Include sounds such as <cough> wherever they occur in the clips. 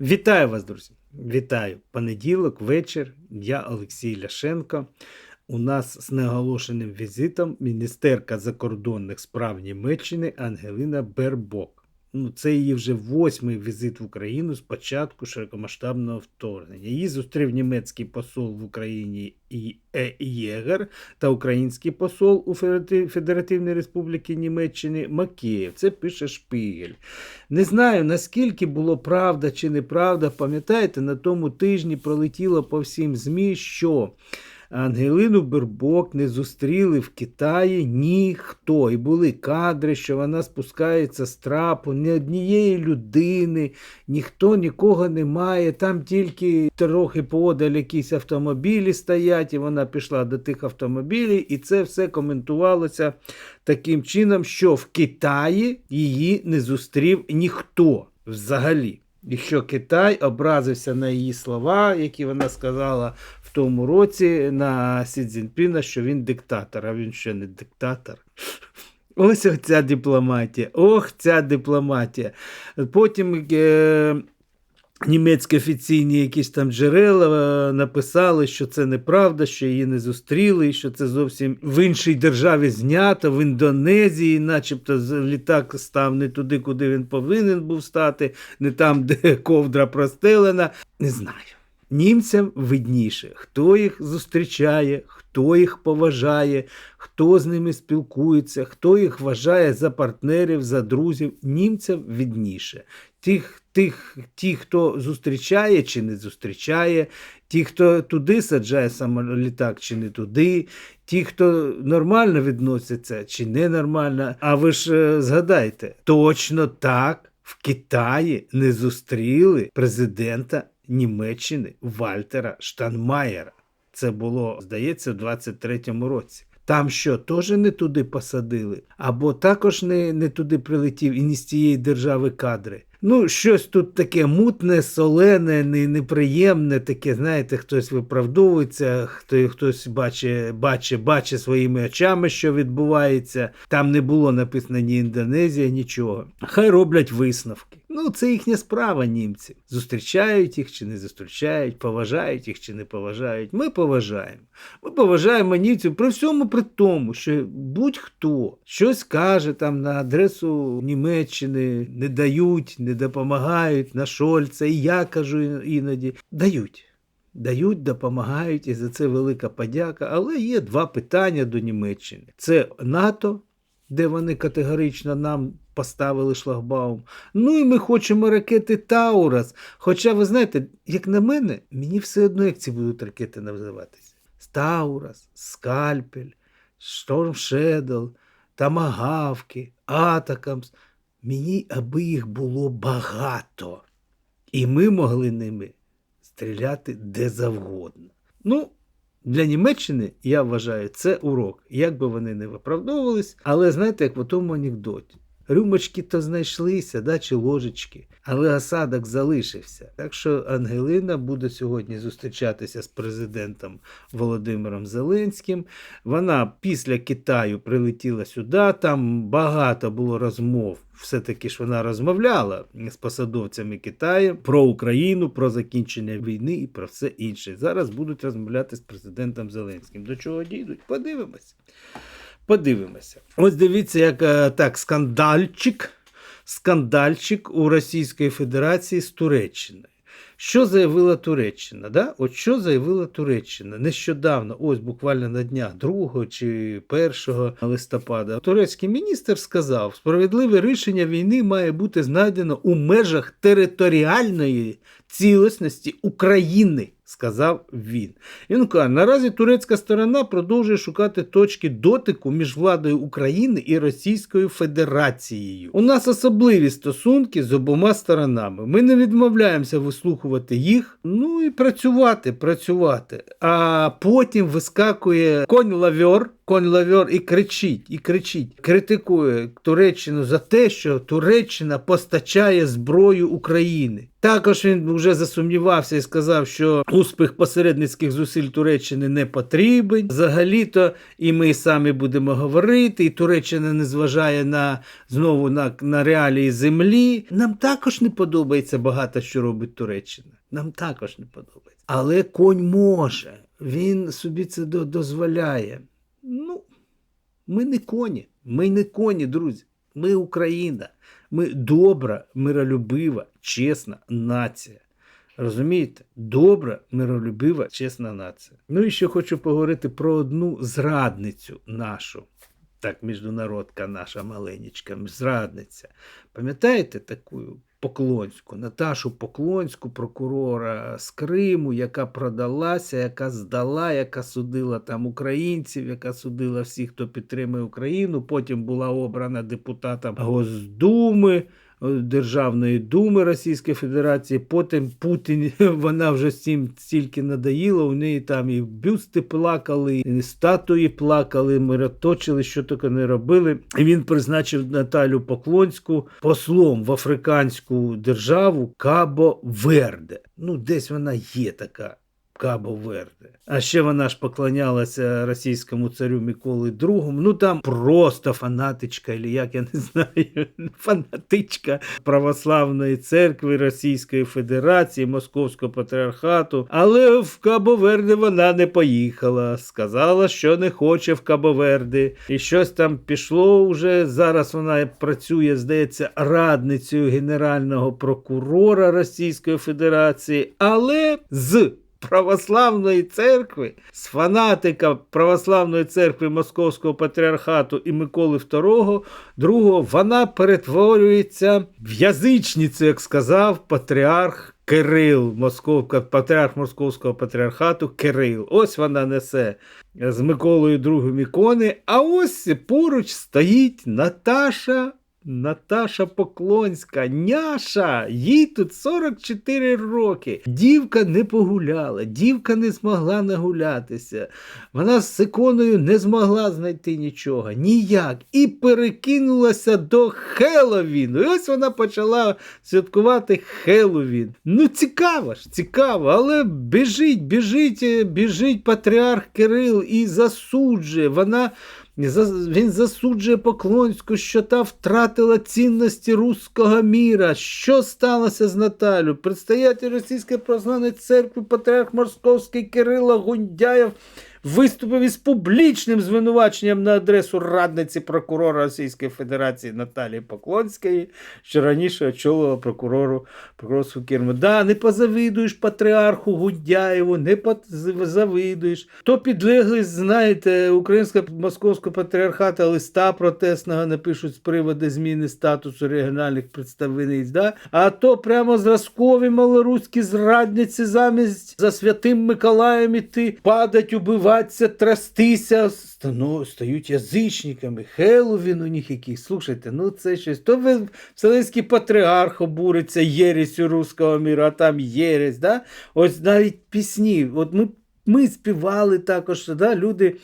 Вітаю вас, друзі! Вітаю! Понеділок, вечір. Я Олексій Ляшенко. У нас з неоголошеним візитом міністерка закордонних справ Німеччини Ангелина Бербок. Ну, це її вже восьмий візит в Україну з початку широкомасштабного вторгнення. Її зустрів німецький посол в Україні Е. Єгер та український посол у Федеративній Республіки Німеччини Макеєв. Це пише Шпігель. Не знаю, наскільки було правда чи неправда. Пам'ятаєте, на тому тижні пролетіло по всім ЗМІ, що Ангелину Бербок не зустріли в Китаї ніхто. І були кадри, що вона спускається з трапу, ні однієї людини, ніхто нікого немає. Там тільки трохи поодаль якісь автомобілі стоять, і вона пішла до тих автомобілів, і це все коментувалося таким чином, що в Китаї її не зустрів ніхто взагалі. І що Китай образився на її слова, які вона сказала в тому році на Сі Цзіньпіна, що він диктатор, а він ще не диктатор. <laughs> Ось ця дипломатія. Ох, ця дипломатія. Потім е, німецькі офіційні якісь там джерела е, написали, що це неправда, що її не зустріли, що це зовсім в іншій державі знято, в Індонезії, начебто літак став не туди, куди він повинен був стати, не там, де ковдра простелена. Не знаю. Німцям видніше, хто їх зустрічає, хто їх поважає, хто з ними спілкується, хто їх вважає за партнерів, за друзів. Німцям видніше. Тих, тих, ті, хто зустрічає чи не зустрічає, ті, хто туди саджає самолітак чи не туди, ті, хто нормально відносяться чи ненормально. А ви ж е, згадайте, точно так в Китаї не зустріли президента Німеччини Вальтера Штанмаєра. Це було, здається, в 23-му році. Там що, теж не туди посадили? Або також не, не туди прилетів і не з тієї держави кадри. Ну, щось тут таке мутне, солене, не- неприємне, таке, знаєте, хтось виправдовується, хто, хтось бачить, бачить, бачить своїми очами, що відбувається. Там не було написано ні Індонезія, нічого. Хай роблять висновки. Ну, це їхня справа німців. Зустрічають їх чи не зустрічають, поважають їх чи не поважають. Ми поважаємо. Ми поважаємо німців при всьому при тому, що будь-хто щось каже там на адресу Німеччини, не дають, не допомагають на Шольца, і я кажу іноді. Дають. Дають, допомагають, і за це велика подяка. Але є два питання до Німеччини: це НАТО, де вони категорично нам поставили шлагбаум. Ну і ми хочемо ракети Таурас. Хоча, ви знаєте, як на мене, мені все одно, як ці будуть ракети називатися. Таурас, Скальпель, Шторм Шедл, Тамагавки, Атакамс. Мені аби їх було багато. І ми могли ними стріляти де завгодно. Ну, для Німеччини, я вважаю, це урок. Як би вони не виправдовувались, але знаєте, як в тому анекдоті. Рюмочки то знайшлися, да, чи ложечки, але осадок залишився. Так що Ангелина буде сьогодні зустрічатися з президентом Володимиром Зеленським. Вона після Китаю прилетіла сюди. Там багато було розмов. Все-таки ж вона розмовляла з посадовцями Китаю про Україну, про закінчення війни і про все інше. Зараз будуть розмовляти з президентом Зеленським. До чого дійдуть? Подивимося. Подивимося. Ось дивіться, як е, так, скандальчик, скандальчик у Російської Федерації з Туреччиною. Що заявила Туреччина? Да? От що заявила Туреччина нещодавно, ось буквально на днях 2 чи 1 листопада, турецький міністр сказав, справедливе рішення війни має бути знайдено у межах територіальної цілісності України, сказав він. Він каже, наразі турецька сторона продовжує шукати точки дотику між владою України і Російською Федерацією. У нас особливі стосунки з обома сторонами. Ми не відмовляємося вислухувати їх, ну і працювати, працювати. А потім вискакує конь лавьор, конь лавьор і кричить, і кричить, критикує Туреччину за те, що Туреччина постачає зброю України. Також він вже засумнівався і сказав, що успіх посередницьких зусиль Туреччини не потрібен. Взагалі-то і ми самі будемо говорити, і Туреччина не зважає на знову на, на реалії землі. Нам також не подобається багато, що робить Туреччина. Нам також не подобається. Але конь може, він собі це до- дозволяє. Ну, ми не коні, ми не коні, друзі. Ми Україна. Ми добра, миролюбива, чесна нація. Розумієте? Добра, миролюбива, чесна нація. Ну і ще хочу поговорити про одну зрадницю нашу. Так, міжнародка наша маленечка, зрадниця. Пам'ятаєте таку Поклонську, Наташу Поклонську, прокурора з Криму, яка продалася, яка здала, яка судила там українців, яка судила всіх, хто підтримує Україну. Потім була обрана депутатом Госдуми. Державної думи Російської Федерації. Потім Путін, <laughs> вона вже всім стільки надоїла. У неї там і бюсти плакали, і статуї плакали, мироточили, що тільки не робили. І він призначив Наталю Поклонську послом в африканську державу Кабо Верде. Ну, десь вона є така. Кабо Верде. А ще вона ж поклонялася російському царю Миколи II. Ну там просто фанатичка, або як я не знаю, <laughs> фанатичка православної церкви Російської Федерації, Московського патріархату. Але в Кабо Верде вона не поїхала. Сказала, що не хоче в Кабо Верде. І щось там пішло вже. Зараз вона працює, здається, радницею генерального прокурора Російської Федерації, але з православної церкви, з фанатика православної церкви Московського патріархату і Миколи II, другого, вона перетворюється в язичницю, як сказав патріарх Кирил, Москов, патріарх Московського патріархату Кирил. Ось вона несе з Миколою II ікони, а ось поруч стоїть Наташа. Наташа Поклонська, няша, їй тут 44 роки. Дівка не погуляла, дівка не змогла нагулятися. Вона з іконою не змогла знайти нічого, ніяк. І перекинулася до Хеловіну. І ось вона почала святкувати Хеловін. Ну, цікаво ж, цікаво, але біжить, біжить, біжить патріарх Кирил і засуджує. Вона. Він засуджує Поклонську, що та втратила цінності руського міра. Що сталося з Наталю? Предстоятель Російської православної церкви, патріарх Московський Кирило Гундяєв виступив із публічним звинуваченням на адресу радниці прокурора Російської Федерації Наталії Поклонської, що раніше очолила прокурору прокурорську керму. Да, не позавидуєш патріарху Гундяєву, не позавидуєш. То підлеглий, знаєте, українського московського патріархата листа протестного напишуть з приводу зміни статусу регіональних представниць. Да? А то прямо зразкові малоруські зрадниці замість за святим Миколаєм іти, падать, убиватися, трястися, стану, стають язичниками. Хеловін у них якийсь. Слушайте, ну це щось. То ви Вселенський патріарх обуриться єресю руського міру, а там єресь. Да? Ось навіть пісні. От ми, ми співали також, да? люди.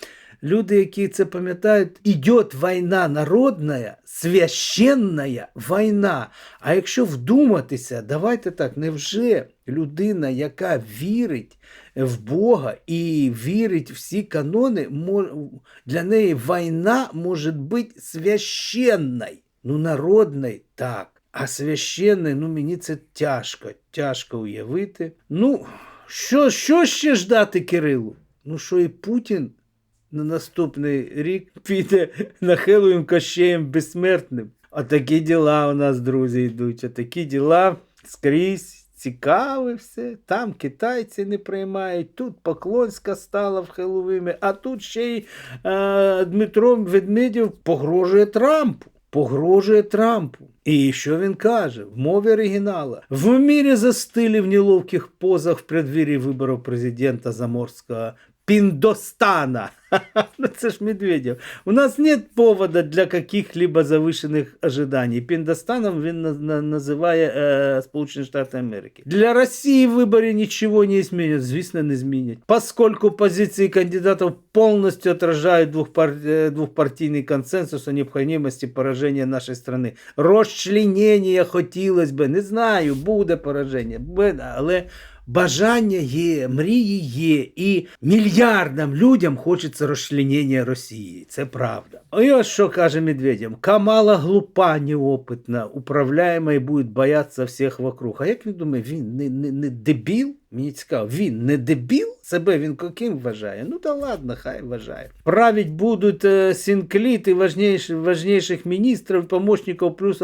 Люди, які це пам'ятають, ідет війна народна, священна війна. А якщо вдуматися, давайте так, невже людина, яка вірить в Бога і вірить в всі канони, для неї війна може бути священною? Ну, народною так. А священною, ну мені це тяжко, тяжко уявити. Ну, що, що ще ждати Кирилу? Ну, що і Путін на наступний рік піде на Хеллоуін кощеєм безсмертним. А такі діла у нас, друзі, йдуть. А такі діла скрізь. Цікаве все. Там китайці не приймають, тут Поклонська стала в Хеллоуіні, а тут ще й е, Дмитро Ведмедєв погрожує Трампу. Погрожує Трампу. І що він каже? В мові оригінала. В мірі застили в неловких позах в преддверии виборів президента Заморського Пиндостана. <laughs> Ну, це ж Медведев. У нас нет повода для каких-либо завышенных ожиданий. Пиндостаном він на- на- називає е, Сполучені Штати Америки. Для Росії в виборі нічого не змінять, звісно, не змінять. Поскольку позиции кандидатов полностью отражают двухпар... э, двухпартийный консенсус о необходимости поражения нашей страны. Розчленення хотілося б, не знаю, буде пораження, буде, але бажання є, мрії є, і мільярдам людям хочеться розчленення Росії. Це правда. А і ось що каже Медведєв: Камала глупа, неопитна, управляема і буде боятися всіх вокруг. А як він думає, він не, не, не дебіл? Мені цікаво, він не дебіл? Себе він яким вважає? Ну та ладно, хай вважає. Править будуть е, синкліти важнейших міністрів, помощників, плюс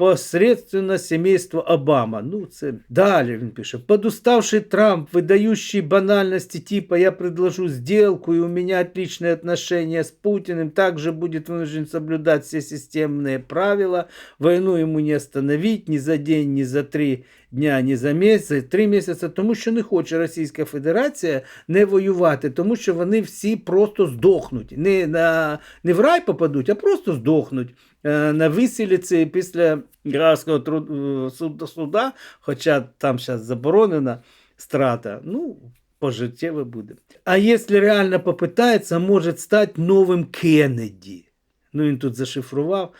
посредственно семейство Обама. Ну, це далі він пише. Подуставший Трамп, выдающий банальности типа «я предложу сделку, и у меня отличные отношения с Путиным, также будет вынужден соблюдать все системные правила, войну ему не остановить ни за день, ни за три дня, ні за місяць, три місяці, тому що не хоче Російська Федерація не воювати, тому що вони всі просто здохнуть. Не, на, не в рай попадуть, а просто здохнуть. Е, На виселіці після Градського тру- е, суда, хоча там зараз заборонена страта, ну, пожиттєво буде. А якщо реально попитається, може стати новим Кеннеді. Ну, він тут зашифрував.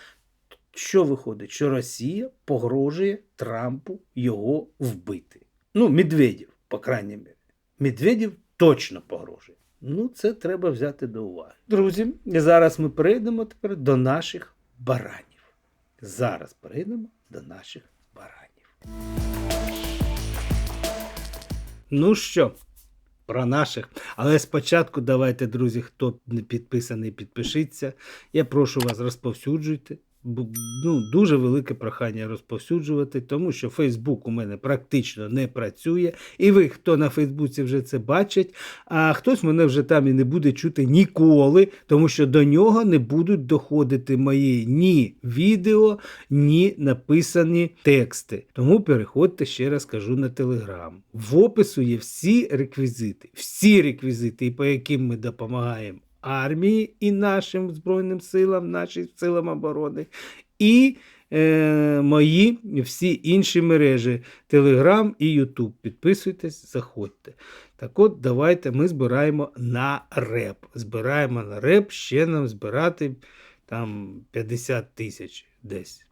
Що виходить? Що Росія погрожує Трампу його вбити. Ну, Медведєв, по крайній мірі. Медведєв точно погрожує. Ну, це треба взяти до уваги. Друзі, зараз ми перейдемо тепер до наших баранів. Зараз перейдемо до наших баранів. Ну що, про наших. Але спочатку давайте, друзі, хто не підписаний, підпишіться. Я прошу вас, розповсюджуйте. Ну, дуже велике прохання розповсюджувати, тому що Фейсбук у мене практично не працює. І ви, хто на Фейсбуці вже це бачить, а хтось мене вже там і не буде чути ніколи, тому що до нього не будуть доходити мої ні відео, ні написані тексти. Тому переходьте ще раз кажу на Телеграм. В опису є всі реквізити, всі реквізити, по яким ми допомагаємо армії і нашим Збройним силам, нашим силам оборони, і е, мої всі інші мережі Телеграм і Ютуб. Підписуйтесь, заходьте. Так от, давайте ми збираємо на реп. Збираємо на реп, ще нам збирати там 50 тисяч десь.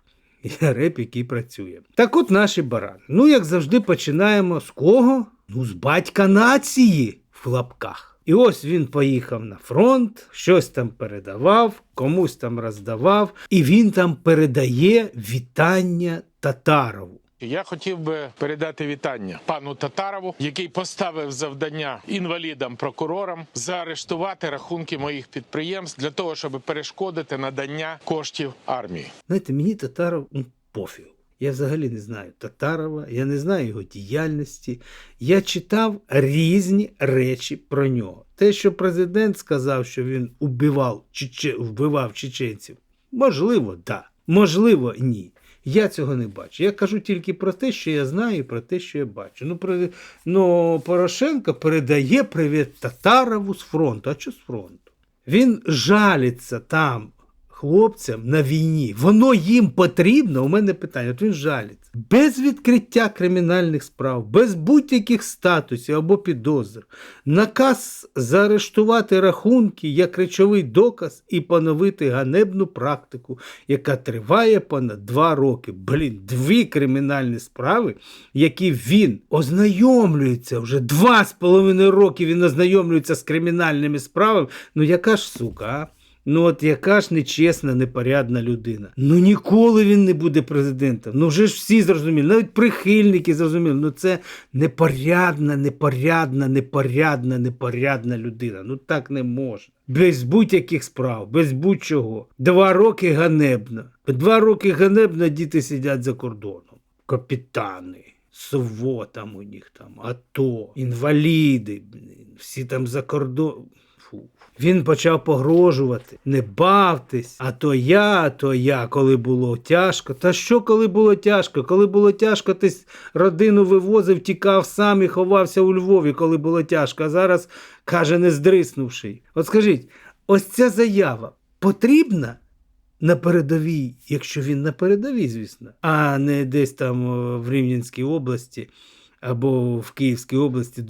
Реп, який працює. Так от наші барани. Ну, як завжди, починаємо з кого? Ну, з батька нації в лапках. І ось він поїхав на фронт, щось там передавав, комусь там роздавав, і він там передає вітання Татарову. Я хотів би передати вітання пану Татарову, який поставив завдання інвалідам-прокурорам заарештувати рахунки моїх підприємств для того, щоб перешкодити надання коштів армії. Знаєте, мені Татаров ну, пофіг. Я взагалі не знаю Татарова, я не знаю його діяльності. Я читав різні речі про нього. Те, що президент сказав, що він убивав, чече, вбивав чеченців, можливо, да. Можливо, ні. Я цього не бачу. Я кажу тільки про те, що я знаю, і про те, що я бачу. Ну, при... ну Порошенко передає привіт Татарову з фронту. А що з фронту? Він жалиться там хлопцям на війні. Воно їм потрібно. У мене питання. От він жалиться. Без відкриття кримінальних справ, без будь-яких статусів або підозр. Наказ заарештувати рахунки як речовий доказ і поновити ганебну практику, яка триває понад два роки. Блін, дві кримінальні справи, які він ознайомлюється вже два з половиною роки. Він ознайомлюється з кримінальними справами. Ну яка ж сука, а? Ну от яка ж нечесна, непорядна людина. Ну ніколи він не буде президентом. Ну вже ж всі зрозуміли, навіть прихильники зрозуміли. Ну це непорядна, непорядна, непорядна, непорядна людина. Ну так не можна. Без будь-яких справ, без будь-чого. Два роки ганебно. Два роки ганебно діти сидять за кордоном. Капітани. СВО там у них там, АТО, інваліди, всі там за кордон. Фу. Він почав погрожувати. Не бавтесь, а то я, то я, коли було тяжко. Та що, коли було тяжко? Коли було тяжко, ти родину вивозив, тікав сам і ховався у Львові, коли було тяжко. А зараз каже, не здриснувши. От скажіть, ось ця заява потрібна? На передовій, якщо він на передовій, звісно, а не десь там в Рівненській області або в Київській області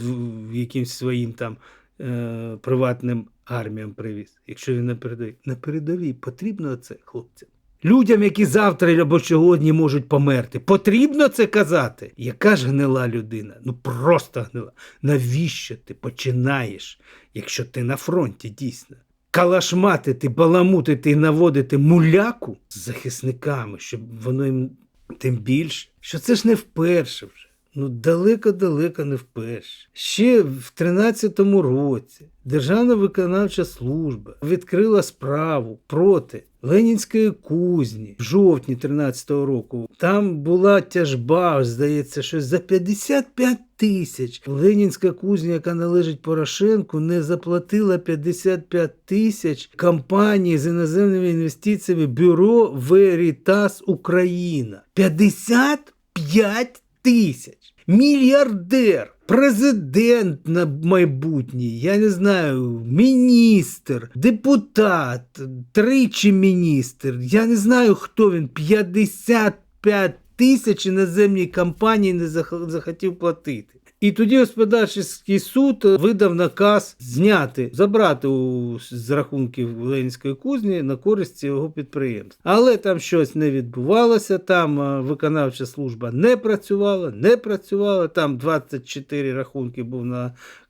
в якимсь своїм там е, приватним арміям привіз. Якщо він на передовій. На передовій потрібно це хлопцям. Людям, які завтра або сьогодні можуть померти. Потрібно це казати. Яка ж гнила людина? Ну просто гнила. Навіщо ти починаєш, якщо ти на фронті дійсно? Калашматити, баламутити і наводити муляку з захисниками, щоб воно їм тим більше, що це ж не вперше вже. Ну, далеко-далеко не вперше. Ще в 13-му році Державна виконавча служба відкрила справу проти Ленінської кузні в жовтні 13-го року. Там була тяжба, здається, що за 55 тисяч Ленінська кузня, яка належить Порошенку, не заплатила 55 тисяч компанії з іноземними інвестиціями Бюро Veritas Україна. 55 тисяч. Мільярдер, президент на майбутній, я не знаю, міністр, депутат, тричі міністр. Я не знаю, хто він. 55 тисяч іноземній компанії не захотів платити. І тоді господарчий суд видав наказ зняти, забрати у, з рахунків Ленінської кузні на користь його підприємства. Але там щось не відбувалося, там е, виконавча служба не працювала, не працювала. Там 24 рахунки був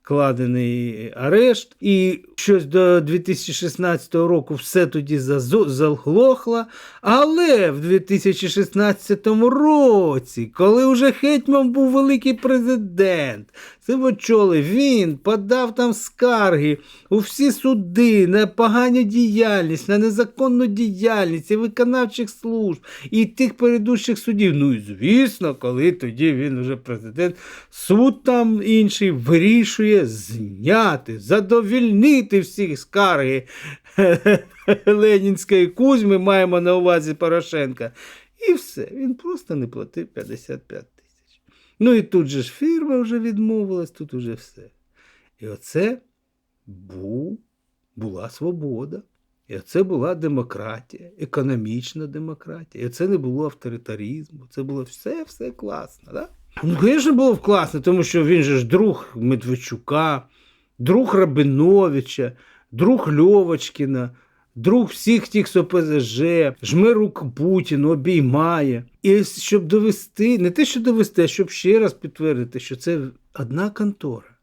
накладений арешт, і щось до 2016 року все тоді залхлохло. Але в 2016 році, коли вже гетьман був великий президент, Сивочоли, він подав там скарги у всі суди на поганю діяльність, на незаконну діяльність і виконавчих служб і тих передущих судів. Ну і звісно, коли тоді він вже президент, суд там інший вирішує зняти, задовільнити всі скарги <laughs> Ленінської кузьми, маємо на увазі Порошенка. І все, він просто не платив 55 тисяч. Ну і тут же ж фірма вже відмовилась, тут уже все. І оце був, була свобода. І оце була демократія, економічна демократія. І це не було авторитаризму. Це було все, все класно. Да? Ну, звісно, було класно, тому що він же ж друг Медведчука, друг Рабиновича, друг Льовочкіна, друг всіх тих з ОПЗЖ, жме руку Путіну, обіймає. І щоб довести, не те, що довести, а щоб ще раз підтвердити, що це одна контора.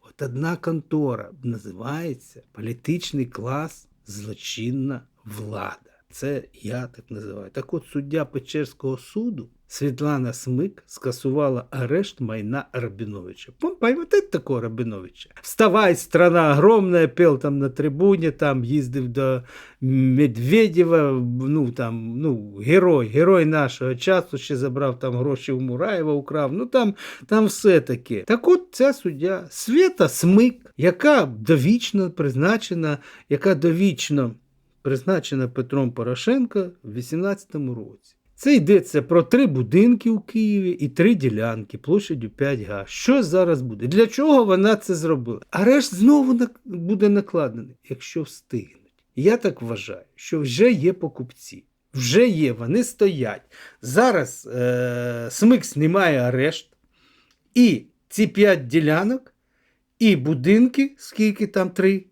От одна контора називається політичний клас злочинна влада. Це я так називаю. Так от суддя Печерського суду Світлана Смик скасувала арешт майна Рабіновича. Пам'ятаєте такого Рабіновича? Вставай, страна огромная, пел там на трибуні, там їздив до Медведєва, ну там, ну, герой, герой нашого часу, ще забрав там гроші у Мураєва, украв. Ну там, там все таке. Так от ця суддя Свята Смик, яка довічно призначена, яка довічно призначена Петром Порошенко в 18-му році. Це йдеться про три будинки у Києві і три ділянки площадю 5 га. Що зараз буде? Для чого вона це зробила? Арешт знову буде накладений, якщо встигнуть. Я так вважаю, що вже є покупці. Вже є, вони стоять. Зараз е- Смик знімає арешт, і ці 5 ділянок, і будинки, скільки там три,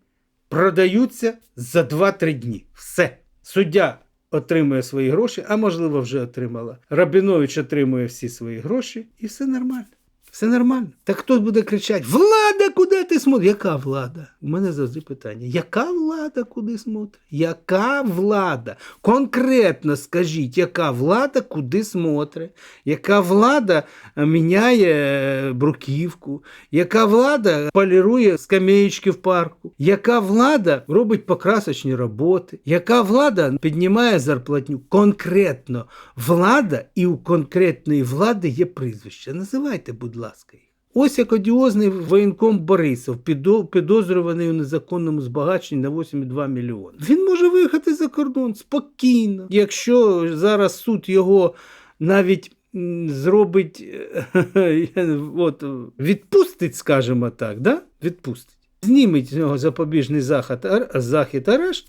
продаються за 2-3 дні. Все. Суддя отримує свої гроші, а можливо, вже отримала. Рабінович отримує всі свої гроші, і все нормально. Все нормально. Так хто буде кричати: Влада, куди ти смотриш? Яка влада? У мене завжди питання: яка влада куди смотрить? Яка влада? Конкретно скажіть, яка влада куди смотрить? Яка влада е, міняє е, бруківку? Яка влада полірує скамеєчки в парку? Яка влада робить покрасочні роботи? Яка влада піднімає зарплатню? Конкретно влада і у конкретної влади є прізвище. Називайте, будь ласка, їх. Ось як одіозний воєнком Борисов, підо- підозрюваний у незаконному збагаченні на 8,2 мільйони. Він може виїхати за кордон спокійно. Якщо зараз суд його навіть зробить, е, <laughs> от, відпустить, скажімо так, да? відпустить. Зніметь з нього запобіжний захід, захід арешт,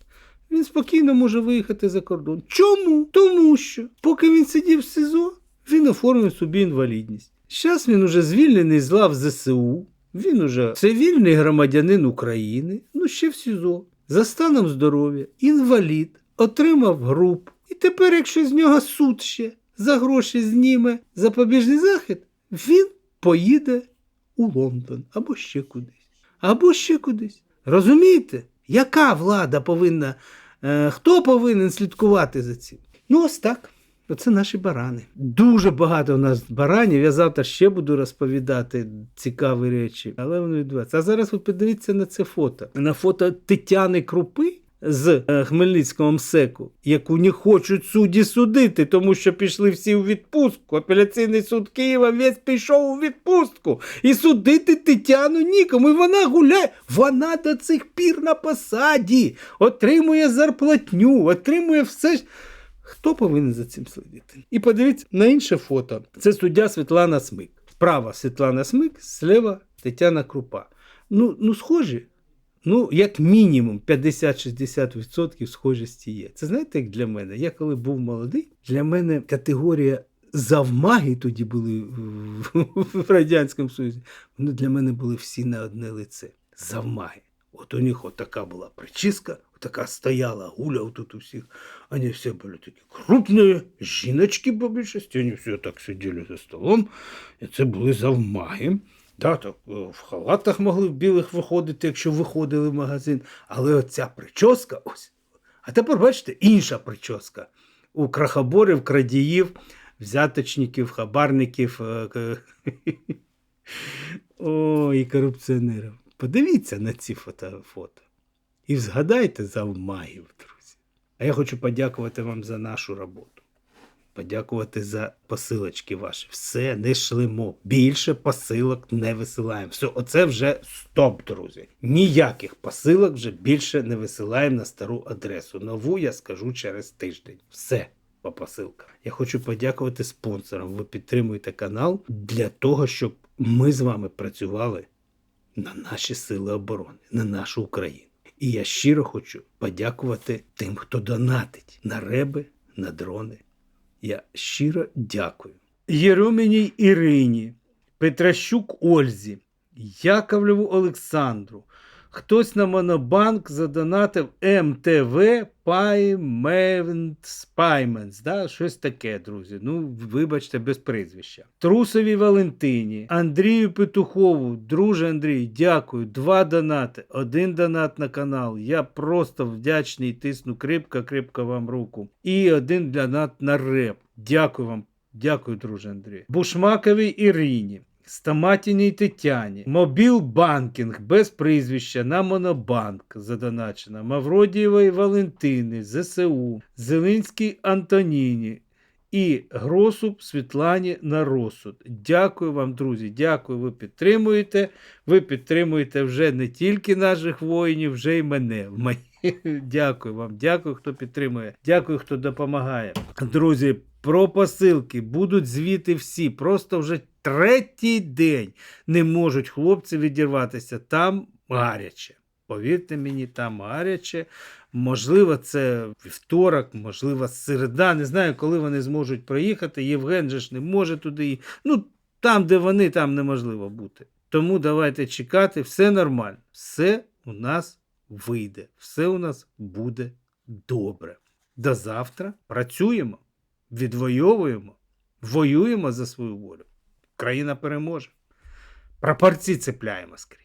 він спокійно може виїхати за кордон. Чому? Тому що, поки він сидів в СИЗО, він оформив собі інвалідність. Зараз він уже звільнений з лав ЗСУ, він уже цивільний громадянин України, ну ще в СІЗО, за станом здоров'я, інвалід, отримав груп І тепер, якщо з нього суд ще за гроші зніме запобіжний захід, він поїде у Лондон або ще кудись. Або ще кудись. Розумієте, яка влада повинна, е, хто повинен слідкувати за цим? Ну, ось так. Оце наші барани. Дуже багато у нас баранів. Я завтра ще буду розповідати цікаві речі, але воно відбувається. А зараз ви подивіться на це фото. На фото Тетяни Крупи з е, Хмельницького МСЕКу, яку не хочуть судді судити, тому що пішли всі у відпустку. Апеляційний суд Києва весь пішов у відпустку. І судити Тетяну нікому. І вона гуляє. Вона до цих пір на посаді, отримує зарплатню, отримує все. Хто повинен за цим слідити? І подивіться на інше фото. Це суддя Світлана Смик. Справа Світлана Смик, зліва Тетяна Крупа. Ну, ну схожі. Ну, як мінімум 50-60% схожості є. Це знаєте, як для мене? Я коли був молодий, для мене категорія завмаги тоді були в, Радянському Союзі. Вони для мене були всі на одне лице. Завмаги. От у них отака була причіска, така стояла гуля тут у всіх. Они все были такие жіночки по більшості, вони всі так сиділи за столом, і це були завмаги. Да, так, е, в халатах могли в білих виходити, якщо виходили в магазин. Але оця прическа, ось. А тепер бачите, інша прическа. У крахоборів, крадіїв, взяточників, хабарників. е, к- <laughs> О, і корупціонерів. Подивіться на ці фото. І згадайте завмагів, друзі. А я хочу подякувати вам за нашу роботу. Подякувати за посилочки ваші. Все не шлемо. Більше посилок не висилаємо. Все, оце вже стоп, друзі. Ніяких посилок вже більше не висилаємо на стару адресу. Нову я скажу через тиждень. Все по посилкам. Я хочу подякувати спонсорам. Ви підтримуєте канал для того, щоб ми з вами працювали на наші сили оборони, на нашу Україну. І я щиро хочу подякувати тим, хто донатить на реби, на дрони. Я щиро дякую. Єроміній Ірині, Петращук Ользі, Яковлеву Олександру. Хтось на Монобанк задонатив МТВ Payments, Payments, да? щось таке, друзі. Ну, вибачте, без прізвища. Трусовій Валентині, Андрію Петухову, друже Андрій, дякую. Два донати, один донат на канал. Я просто вдячний, тисну крипка, крипка вам руку. І один донат на реп. Дякую вам. Дякую, друже Андрій. Бушмаковій Ірині. Стаматіній Тетяні, Мобіл Банкінг без прізвища на Монобанк задоначено, Мавродієвої Валентини, ЗСУ, Зелинській Антоніні і Гросуб Світлані на розсуд. Дякую вам, друзі. Дякую, ви підтримуєте. Ви підтримуєте вже не тільки наших воїнів, вже й мене. <laughs> Дякую вам, дякую, хто підтримує, дякую, хто допомагає. Друзі, про посилки будуть звіти всі. Просто вже третій день не можуть хлопці відірватися. Там гаряче. Повірте мені, там гаряче. Можливо, це вівторок, можливо, середа. Не знаю, коли вони зможуть проїхати. Євген же ж не може туди. ї- Ну, там, де вони, там неможливо бути. Тому давайте чекати, все нормально. Все у нас вийде. Все у нас буде добре. До завтра працюємо, відвоюємо, воюємо за свою волю. Країна переможе. Прапорці цепляємо скрізь.